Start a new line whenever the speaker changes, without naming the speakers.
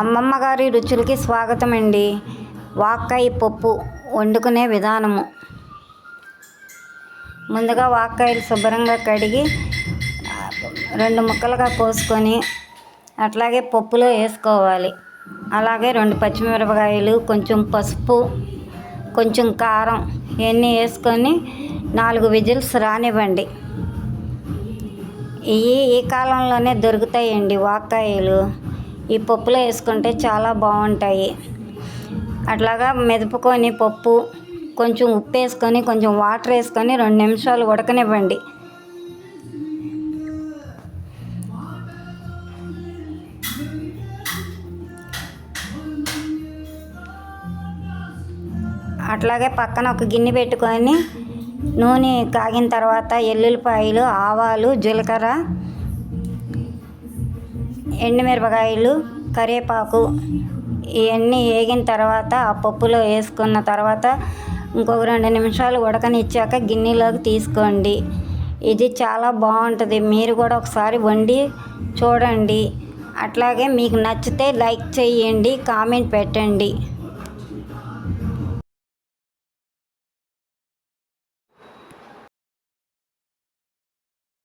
అమ్మమ్మ గారి రుచులకి స్వాగతం అండి వాక్కాయ పప్పు వండుకునే విధానము. ముందుగా వాక్కాయలు శుభ్రంగా కడిగి రెండు ముక్కలుగా కోసుకొని అట్లాగే పప్పులో వేసుకోవాలి. అలాగే రెండు పచ్చిమిరపకాయలు కొంచెం పసుపు కొంచెం కారం ఇవన్నీ వేసుకొని నాలుగు విజిల్స్ రానివ్వండి. ఇవి ఈ కాలంలోనే దొరుకుతాయండి వాక్కాయలు. ఈ పప్పులో వేసుకుంటే చాలా బాగుంటాయి. అట్లాగా మెదుపుకొని పప్పు కొంచెం ఉప్పు వేసుకొని కొంచెం వాటర్ వేసుకొని రెండు నిమిషాలు ఉడకనివ్వండి. అట్లాగే పక్కన ఒక గిన్నె పెట్టుకొని నూనె కాగిన తర్వాత ఎల్లుల్లిపాయలు ఆవాలు జీలకర్ర ఎండుమిరపకాయలు కరివేపాకు ఇవన్నీ వేగిన తర్వాత ఆ పప్పులో వేసుకున్న తర్వాత ఇంకొక రెండు నిమిషాలు ఉడకనిచ్చాక గిన్నెలోకి తీసుకోండి. ఇది చాలా బాగుంటుంది. మీరు కూడా ఒకసారి వండి చూడండి. అట్లాగే మీకు నచ్చితే లైక్ చేయండి కామెంట్ పెట్టండి.